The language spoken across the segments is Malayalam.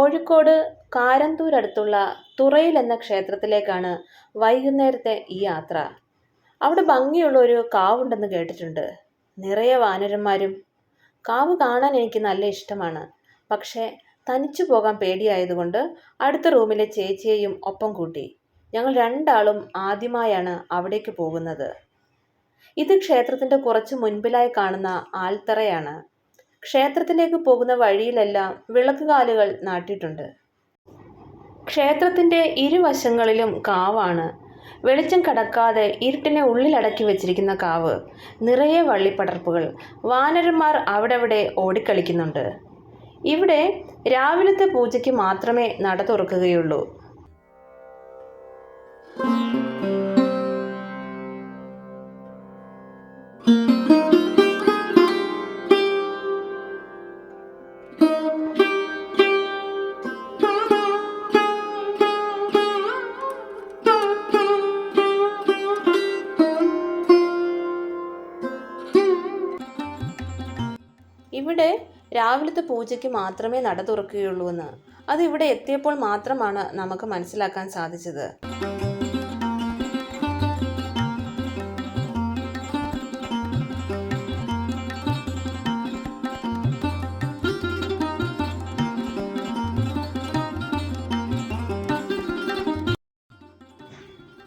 കോഴിക്കോട് കാരന്തൂരടുത്തുള്ള തുറയിൽ എന്ന ക്ഷേത്രത്തിലേക്കാണ് വൈകുന്നേരത്തെ ഈ യാത്ര. അവിടെ ഭംഗിയുള്ള ഒരു കാവുണ്ടെന്ന് കേട്ടിട്ടുണ്ട്. നിറയെ വാനരന്മാരും. കാവ് കാണാൻ എനിക്ക് നല്ല ഇഷ്ടമാണ്. പക്ഷേ തനിച്ചു പോകാൻ പേടിയായതുകൊണ്ട് അടുത്ത റൂമിലെ ചേച്ചിയെയും ഒപ്പം കൂട്ടി. ഞങ്ങൾ രണ്ടാളും ആദ്യമായാണ് അവിടേക്ക് പോകുന്നത്. ഇത് ക്ഷേത്രത്തിന്റെ കുറച്ച് മുൻപിലായി കാണുന്ന ആൽത്തറയാണ്. ക്ഷേത്രത്തിലേക്ക് പോകുന്ന വഴിയിലെല്ലാം വിളക്കുകാലുകൾ നാട്ടിയിട്ടുണ്ട്. ക്ഷേത്രത്തിന്റെ ഇരുവശങ്ങളിലും കാവാണ്. വെളിച്ചം കടക്കാതെ ഇരുട്ടിനെ ഉള്ളിലടക്കി വെച്ചിരിക്കുന്ന കാവ്. നിറയെ വള്ളിപ്പടർപ്പുകൾ. വാനരന്മാർ അവിടെവിടെ ഓടിക്കളിക്കുന്നുണ്ട്. ഇവിടെ രാവിലത്തെ പൂജയ്ക്ക് മാത്രമേ നട തുറക്കുകയുള്ളൂ. ഇവിടെ രാവിലത്തെ പൂജയ്ക്ക് മാത്രമേ നട തുറക്കുകയുള്ളൂ എന്ന് അത് ഇവിടെ എത്തിയപ്പോൾ മാത്രമാണ് നമുക്ക് മനസ്സിലാക്കാൻ സാധിച്ചത്.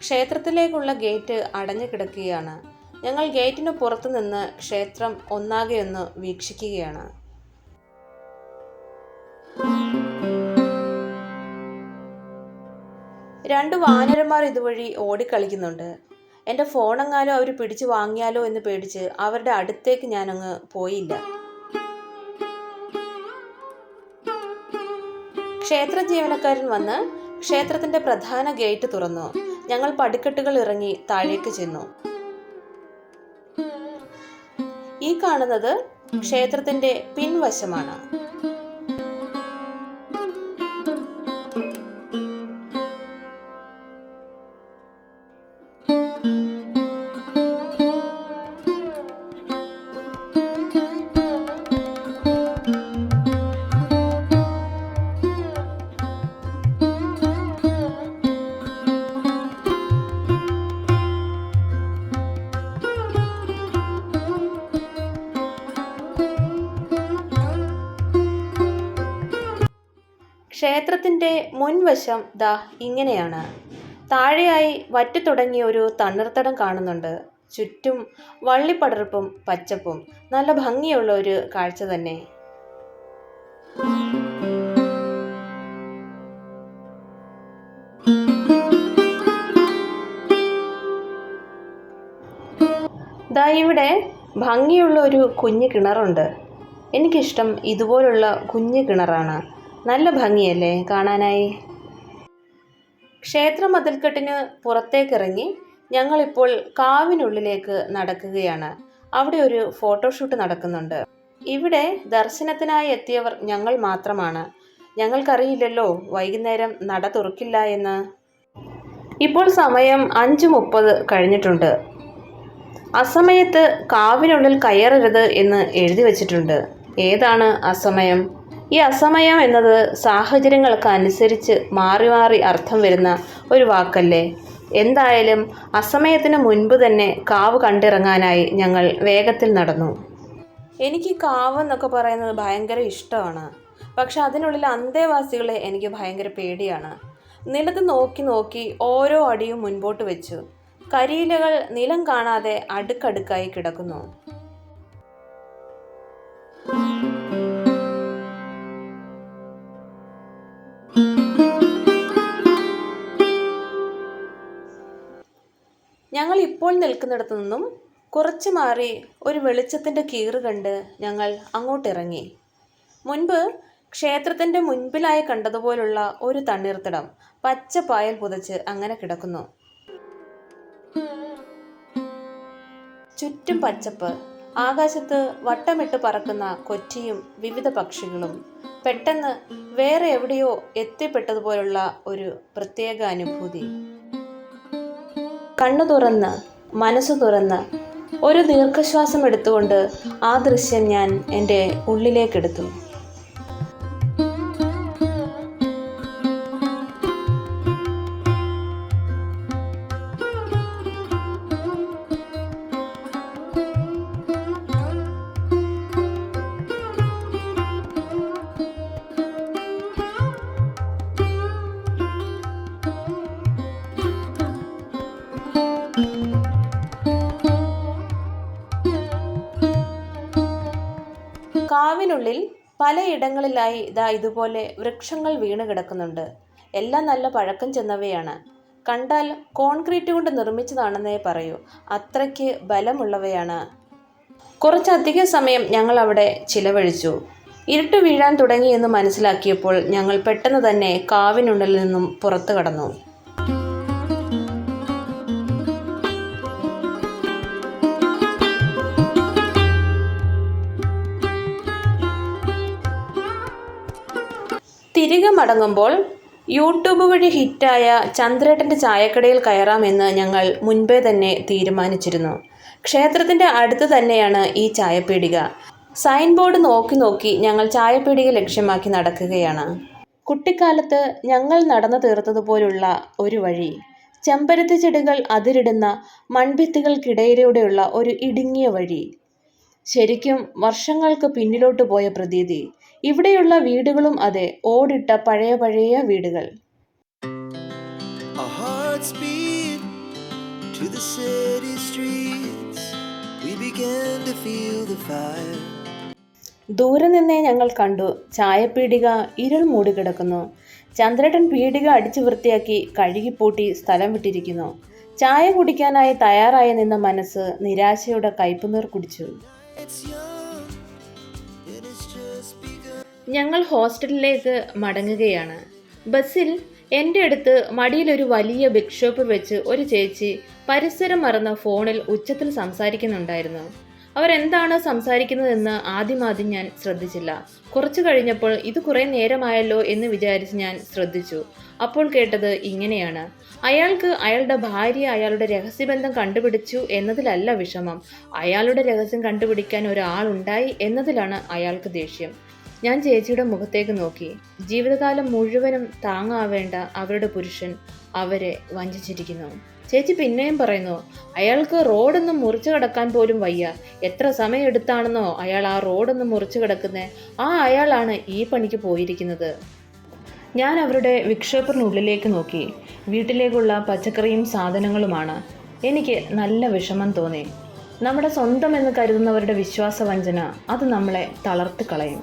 ക്ഷേത്രത്തിലേക്കുള്ള ഗേറ്റ് അടഞ്ഞു കിടക്കുകയാണ്. ഞങ്ങൾ ഗേറ്റിന് പുറത്തു നിന്ന് ക്ഷേത്രം ഒന്നാകെ ഒന്ന് വീക്ഷിക്കുകയാണ്. രണ്ട് വാനരന്മാർ ഇതുവഴി ഓടിക്കളിക്കുന്നുണ്ട്. എന്റെ ഫോണെങ്ങാലോ അവർ പിടിച്ചു വാങ്ങിയാലോ എന്ന് പേടിച്ച് അവരുടെ അടുത്തേക്ക് ഞാനങ്ങ് പോയില്ല. ക്ഷേത്ര ജീവനക്കാരൻ വന്ന് ക്ഷേത്രത്തിന്റെ പ്രധാന ഗേറ്റ് തുറന്നു. ഞങ്ങൾ പടിക്കെട്ടുകൾ ഇറങ്ങി താഴേക്ക് ചെന്നു. ഈ കാണുന്നത് ക്ഷേത്രത്തിന്റെ പിൻവശമാണ്. ക്ഷേത്രത്തിന്റെ മുൻവശം ദാ ഇങ്ങനെയാണ്. താഴെയായി വറ്റി തുടങ്ങിയ ഒരു തണ്ണർത്തടം കാണുന്നുണ്ട്. ചുറ്റും വള്ളിപ്പടർപ്പും പച്ചപ്പും. നല്ല ഭംഗിയുള്ള ഒരു കാഴ്ച തന്നെ. ദാ ഇവിടെ ഭംഗിയുള്ള ഒരു കുഞ്ഞു കിണറുണ്ട്. എനിക്കിഷ്ടം ഇതുപോലുള്ള കുഞ്ഞു കിണറാണ്. നല്ല ഭംഗിയല്ലേ കാണാനായി. ക്ഷേത്ര മതിൽക്കെട്ടിന് പുറത്തേക്കിറങ്ങി ഞങ്ങളിപ്പോൾ കാവിനുള്ളിലേക്ക് നടക്കുകയാണ്. അവിടെ ഒരു ഫോട്ടോഷൂട്ട് നടക്കുന്നുണ്ട്. ഇവിടെ ദർശനത്തിനായി എത്തിയവർ ഞങ്ങൾ മാത്രമാണ്. ഞങ്ങൾക്കറിയില്ലല്ലോ വൈകുന്നേരം നട തുറക്കില്ല എന്ന്. ഇപ്പോൾ സമയം അഞ്ച് മുപ്പത് കഴിഞ്ഞിട്ടുണ്ട്. അസമയത്ത് കാവിനുള്ളിൽ കയറരുത് എന്ന് എഴുതി വച്ചിട്ടുണ്ട്. ഏതാണ് അസമയം? ഈ അസമയം എന്നത് സാഹചര്യങ്ങൾക്ക് അനുസരിച്ച് മാറി മാറി അർത്ഥം വരുന്ന ഒരു വാക്കല്ലേ? എന്തായാലും അസമയത്തിന് മുൻപ് തന്നെ കാവ് കണ്ടിറങ്ങാനായി ഞങ്ങൾ വേഗത്തിൽ നടന്നു. എനിക്ക് കാവ് എന്നൊക്കെ പറയുന്നത് ഭയങ്കര ഇഷ്ടമാണ്. പക്ഷെ അതിനുള്ളിൽ അന്തേവാസികളെ എനിക്ക് ഭയങ്കര പേടിയാണ്. നിലത്ത് നോക്കി നോക്കി ഓരോ അടിയും മുൻപോട്ട് വെച്ചു. കരിയിലകൾ നിലം കാണാതെ അടുക്കടുക്കായി കിടക്കുന്നു. ഞങ്ങൾ ഇപ്പോൾ നിൽക്കുന്നിടത്തു നിന്നും കുറച്ച് മാറി ഒരു വെളിച്ചത്തിന്റെ കീറ് കണ്ട് ഞങ്ങൾ അങ്ങോട്ടിറങ്ങി. മുൻപ് ക്ഷേത്രത്തിന്റെ മുൻപിലായി കണ്ടതുപോലുള്ള ഒരു തണ്ണീർത്തടം പച്ച പായൽ പുതച്ച് അങ്ങനെ കിടക്കുന്നു. ചുറ്റും പച്ചപ്പ് ആകാശത്ത് വട്ടമിട്ട് പറക്കുന്ന കൊറ്റിയും വിവിധ പക്ഷികളും പെട്ടെന്ന് വേറെ എവിടെയോ എത്തിപ്പെട്ടതുപോലുള്ള ഒരു പ്രത്യേക അനുഭൂതി. കണ്ണു തുറന്ന് മനസ്സ് തുറന്ന് ഒരു ദീർഘശ്വാസം എടുത്തുകൊണ്ട് ആ ദൃശ്യം ഞാൻ എന്റെ ഉള്ളിലേക്കെടുത്തു. കാവിനുള്ളിൽ പലയിടങ്ങളിലായി ഇതാ ഇതുപോലെ വൃക്ഷങ്ങൾ വീണ് കിടക്കുന്നുണ്ട്. എല്ലാം നല്ല പഴക്കം ചെന്നവയാണ്. കണ്ടാൽ കോൺക്രീറ്റ് കൊണ്ട് നിർമ്മിച്ചതാണെന്നേ പറയൂ. അത്രയ്ക്ക് ബലമുള്ളവയാണ്. കുറച്ചധികം സമയം ഞങ്ങൾ അവിടെ ചിലവഴിച്ചു. ഇരുട്ട് വീഴാൻ തുടങ്ങിയെന്ന് മനസ്സിലാക്കിയപ്പോൾ ഞങ്ങൾ പെട്ടെന്ന് തന്നെ കാവിനുള്ളിൽ നിന്നും പുറത്തു കടന്നു. തിരികെ മടങ്ങുമ്പോൾ യൂട്യൂബ് വഴി ഹിറ്റായ ചന്ദ്രേട്ടന്റെ ചായക്കടയിൽ കയറാമെന്ന് ഞങ്ങൾ മുൻപേ തന്നെ തീരുമാനിച്ചിരുന്നു. ക്ഷേത്രത്തിന്റെ അടുത്ത് തന്നെയാണ് ഈ ചായപ്പീടിക. സൈൻ ബോർഡ് നോക്കി നോക്കി ഞങ്ങൾ ചായപ്പീടിക ലക്ഷ്യമാക്കി നടക്കുകയാണ്. കുട്ടിക്കാലത്ത് ഞങ്ങൾ നടന്നു തീർത്തതുപോലുള്ള ഒരു വഴി. ചെമ്പരത്തി ചെടികൾ അതിരിടുന്ന മൺഭിത്തികൾക്കിടയിലൂടെയുള്ള ഒരു ഇടുങ്ങിയ വഴി. ശരിക്കും വർഷങ്ങൾക്ക് പിന്നിലോട്ട് പോയ പ്രതീതി. ഇവിടെയുള്ള വീടുകളും അതെ ഓടിട്ട പഴയ പഴയ വീടുകൾ. Our to the city streets. We began to feel the fire. ദൂരെ നിന്നേ ഞങ്ങൾ കണ്ടു ചായപ്പീടിക ഇരുൾ മൂടിക്കിടക്കുന്നു ചന്ദ്രേട്ടൻ പീടിക അടിച്ചു വൃത്തിയാക്കി കഴുകിപ്പൂട്ടി സ്ഥലം വിട്ടിരിക്കുന്നു. ചായ കുടിക്കാനായി തയ്യാറായി നിന്ന മനസ്സ് നിരാശയുടെ കയ്പുനീർ കുടിച്ചു. ഞങ്ങൾ ഹോസ്റ്റലിലേക്ക് മടങ്ങുകയാണ്. ബസ്സിൽ എന്റെ അടുത്ത് മടിയിലൊരു വലിയ ബിഗ് ഷോപ്പ് വെച്ച് ഒരു ചേച്ചി പരിസരം മറന്ന ഫോണിൽ ഉച്ചത്തിൽ സംസാരിക്കുന്നുണ്ടായിരുന്നു. അവരെന്താണ് സംസാരിക്കുന്നതെന്ന് ആദ്യമാദ്യം ഞാൻ ശ്രദ്ധിച്ചില്ല. കുറച്ചു കഴിഞ്ഞപ്പോൾ ഇത് കുറേ നേരമായല്ലോ എന്ന് വിചാരിച്ച് ഞാൻ ശ്രദ്ധിച്ചു. അപ്പോൾ കേട്ടത് ഇങ്ങനെയാണ്. അയാൾക്ക് അയാളുടെ ഭാര്യ അയാളുടെ രഹസ്യബന്ധം കണ്ടുപിടിച്ചു എന്നതിലല്ല വിഷമം. അയാളുടെ രഹസ്യം കണ്ടുപിടിക്കാൻ ഒരാളുണ്ടായി എന്നതിലാണ് അയാൾക്ക് ദേഷ്യം. ഞാൻ ചേച്ചിയുടെ മുഖത്തേക്ക് നോക്കി. ജീവിതകാലം മുഴുവനും താങ്ങാവേണ്ട അവരുടെ പുരുഷൻ അവരെ വഞ്ചിച്ചിരിക്കുന്നു. ചേച്ചി പിന്നെയും പറയുന്നു അയാൾക്ക് റോഡൊന്നും മുറിച്ചു കിടക്കാൻ പോലും വയ്യ. എത്ര സമയം എടുത്താണെന്നോ അയാൾ ആ റോഡൊന്നും മുറിച്ചു കിടക്കുന്നത് ആ അയാളാണ് ഈ പണിക്ക് പോയിരിക്കുന്നത്. ഞാൻ അവരുടെ വിക്ഷേപറിനുള്ളിലേക്ക് നോക്കി. വീട്ടിലേക്കുള്ള പച്ചക്കറിയും സാധനങ്ങളുമാണ്. എനിക്ക് നല്ല വിഷമം തോന്നി. നമ്മുടെ സ്വന്തം എന്ന് കരുതുന്നവരുടെ വിശ്വാസവഞ്ചന അത് നമ്മളെ തളർത്ത് കളയും.